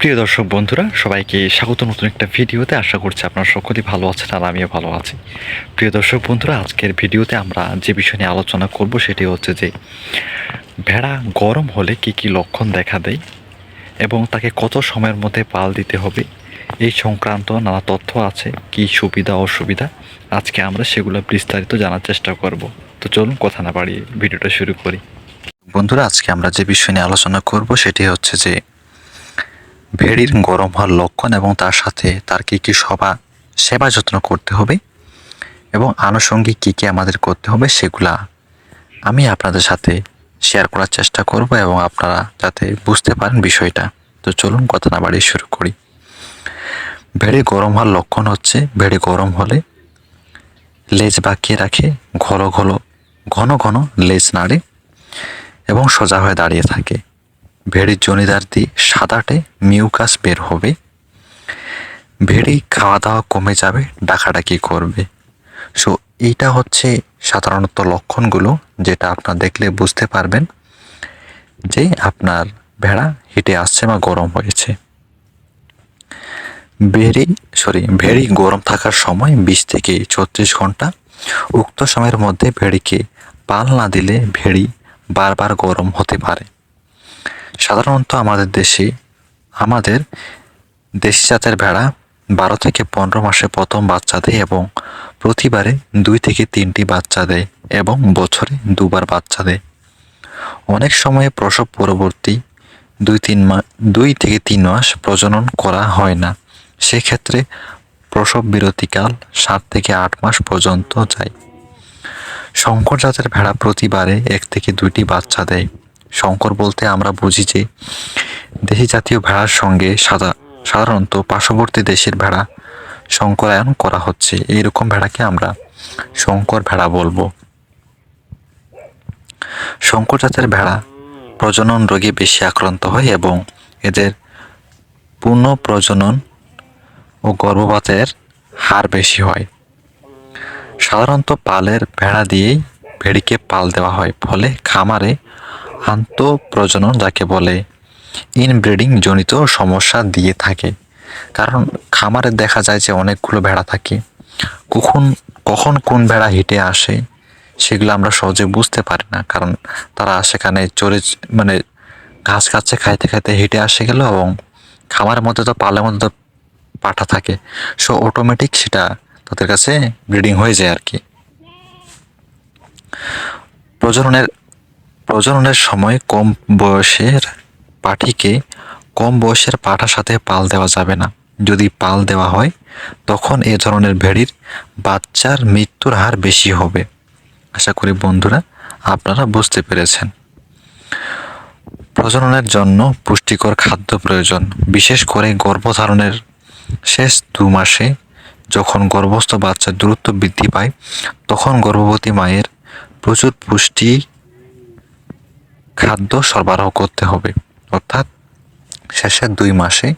প্রিয় দর্শক বন্ধুরা, সবাইকে স্বাগত নতুন একটা ভিডিওতে। আশা করছি আপনারা সকলেই ভালো আছেন আর আমিও ভালো আছি। প্রিয় দর্শক বন্ধুরা, আজকের ভিডিওতে আমরা যে বিষয় নিয়ে আলোচনা করব সেটি হচ্ছে যে, ভেড়া গরম হলে কি কি লক্ষণ দেখা দেয় এবং তাকে কত সময়ের মধ্যে পাল দিতে হবে, এই সংক্রান্ত নানা তথ্য আছে, কি সুবিধা, অসুবিধা? আজকে আমরা সেগুলো বিস্তারিত জানার চেষ্টা করব। তো চলুন কথা না বাড়িয়ে ভিডিওটা শুরু করি। বন্ধুরা, আজকে আমরা যে বিষয় নিয়ে আলোচনা করব সেটি হচ্ছে যে ভেড়ির গরম হওয়ার লক্ষণ এবং তার সাথে তার কী কী সভা সেবা যত্ন করতে হবে এবং আনুষঙ্গিক কী কী আমাদের করতে হবে সেগুলা আমি আপনাদের সাথে শেয়ার করার চেষ্টা করব এবং আপনারা যাতে বুঝতে পারেন বিষয়টা। তো চলুন কথা না বাড়িয়ে শুরু করি। ভেড়ি গরম হওয়ার লক্ষণ হচ্ছে, ভেড়ি গরম হলে লেজ বাঁকিয়ে রাখে, ঘন ঘন ঘন ঘন লেজ নাড়ে এবং সোজা হয়ে দাঁড়িয়ে থাকে। ভেড়ির জনিদার দিয়ে সাদাটে মিউকাস বের হবে। ভেড়ি খাওয়া দাওয়া কমে যাবে, ডাকাডাকি করবে। সো এইটা হচ্ছে সাধারণত লক্ষণগুলো যেটা আপনার দেখলে বুঝতে পারবেন যে আপনার ভেড়া হেঁটে আসছে বা গরম হয়েছে। ভেড়ি সরি ভেড়ি গরম থাকার সময় বিশ থেকে ছত্রিশ ঘণ্টা উক্ত সময়ের মধ্যে ভেড়িকে পাল না দিলে ভেড়ি বারবার গরম হতে পারে। সাধারণত আমাদের দেশে, আমাদের দেশি জাতের ভেড়া বারো থেকে পনেরো মাসে প্রথম বাচ্চা দেয় এবং প্রতিবারে দুই থেকে তিনটি বাচ্চা দেয় এবং বছরে দুবার বাচ্চা দেয়। অনেক সময়ে প্রসব পরবর্তী দুই তিন মাস দুই থেকে তিন মাস প্রজনন করা হয় না। সেক্ষেত্রে প্রসব বিরতিকাল সাত থেকে আট মাস পর্যন্ত যায়। শঙ্কর জাতের ভেড়া প্রতিবারে এক থেকে দুইটি বাচ্চা দেয়। শঙ্কর বলতে আমরা বুঝি যে দেশি জাতীয় ভেড়ার সঙ্গে সাদা সাধারণত পার্শ্ববর্তী দেশের ভেড়া শঙ্করায়ন করা হচ্ছে। এইরকম ভেড়াকে আমরা শঙ্কর ভেড়া বলব। শঙ্কর জাতের ভেড়া প্রজনন রোগে বেশি আক্রান্ত হয় এবং এদের পূর্ণ প্রজনন ও গর্ভপাতের হার বেশি হয়। সাধারণত পালের ভেড়া দিয়েই ভেড়িকে পাল দেওয়া হয়। ফলে খামারে আন্তঃপ্রজনন যাকে বলে ইনব্রিডিং জনিত সমস্যা দিয়ে থাকে। কারণ খামারে দেখা যায় যে অনেকগুলো ভেড়া থাকে। কখন কখন কোন ভেড়া হেঁটে আসে, সেগুলো আমরা সহজে বুঝতে পারি না। কারণ তারা সেখানে চড়ে মানে ঘাস খাচ্ছে, খাইতে খাইতে হেঁটে আসে গেল এবং খামারের মধ্যে তো পালের মধ্যে তো পাঠা থাকে। সো অটোমেটিক সেটা তাদের কাছে ব্রিডিং হয়ে যায় আর কি। প্রজননের প্রজননের সময় কম বয়সের পাঠিকে কম বয়সের পাঠার সাথে পাল দেওয়া যাবে না। যদি পাল দেওয়া হয়, তখন এ ধরনের ভেড়ির বাচ্চার মৃত্যুর হার বেশি হবে। আশা করি বন্ধুরা, আপনারা বুঝতে পেরেছেন। প্রজননের জন্য পুষ্টিকর খাদ্য প্রয়োজন। বিশেষ করে গর্ভধারণের শেষ দু মাসে যখন গর্ভস্থ বাচ্চার দ্রুত বৃদ্ধি পায়, তখন গর্ভবতী মায়ের প্রচুর পুষ্টি খাদ্য সরবরাহ করতে হবে। অর্থাৎ শেষের দুই মাসে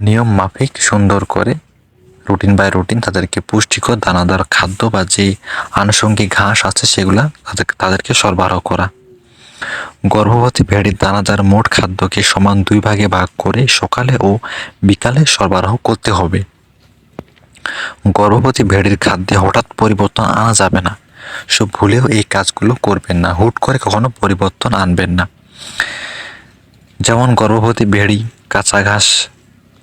নিয়ম মাফিক সুন্দর করে রুটিন বাই রুটিন তাদেরকে পুষ্টিকর দানাদার খাদ্য বা যে আনুষঙ্গিক ঘাস আছে সেগুলা তাদের তাদেরকে সরবরাহ করা। গর্ভবতী ভেড়ির দানাদার মোট খাদ্যকে সমান দুই ভাগে ভাগ করে সকালে ও বিকালে সরবরাহ করতে হবে। গর্ভবতী ভেড়ির খাদ্যে হঠাৎ পরিবর্তন আনা যাবে না। সব ভুলেও এই কাজগুলো করবেন না। হুট করে কখনো পরিবর্তন আনবেন না। যেমন গর্ভবতী ভেড়ি, কাঁচা ঘাস,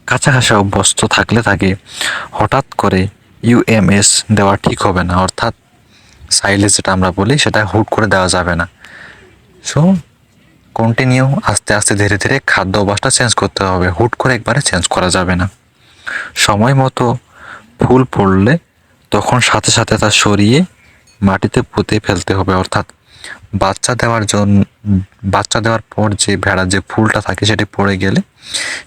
কাঁচা ঘাসে অভ্যস্ত থাকলে তাকে হঠাৎ করে ইউএমএস দেওয়া ঠিক হবে না। অর্থাৎ সাইলেজ যেটা আমরা বলি, সেটা হুট করে দেওয়া যাবে না। সো কন্টিনিউ আস্তে আস্তে ধীরে ধীরে খাদ্য অভ্যাসটা চেঞ্জ করতে হবে। হুট করে একবারে চেঞ্জ করা যাবে না। সময় মতো ফুল পড়লে তখন সাথে সাথে তা সরিয়ে মাটিতে পুঁতে ফেলতে হবে, অর্থাৎ বাচ্চা দেওয়ার জন্য বাচ্চা দেওয়ার পর যে ভেড়া, যে ফুলটা থাকে সেটি পড়ে গেলে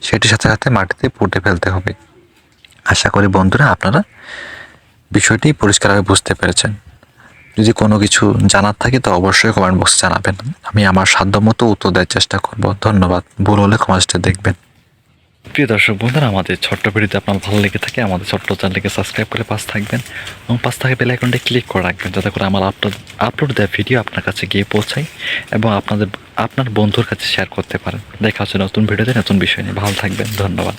সেটির সাথে সাথে মাটিতে পুঁতে ফেলতে হবে। আশা করি বন্ধুরা আপনারা বিষয়টি পরিষ্কারভাবে বুঝতে পেরেছেন। যদি কোনো কিছু জানার থাকে তো অবশ্যই কমেন্ট বক্সে জানাবেন। আমি আমার সাধ্যমতো উত্তর দেওয়ার চেষ্টা করব। ধন্যবাদ। ভুল হলে কমাসটা দেখবেন। প্রিয় দর্শক বন্ধুরা, আমাদের ছোট্ট ভিডিওতে আপনার ভালো লেগে থাকে, আমাদের ছোট্ট চ্যানেলকে সাবস্ক্রাইব করে পাশ থাকবেন এবং পাশ থাকা বেল আইকনটা ক্লিক করে রাখবেন যাতে করে আমার আপলোড আপলোড দেওয়া ভিডিও আপনার কাছে গিয়ে পৌঁছায় এবং আপনাদের, আপনার বন্ধুর কাছে শেয়ার করতে পারেন। দেখা হচ্ছে নতুন ভিডিওতে, নতুন বিষয় নিয়ে। ভালো থাকবেন, ধন্যবাদ।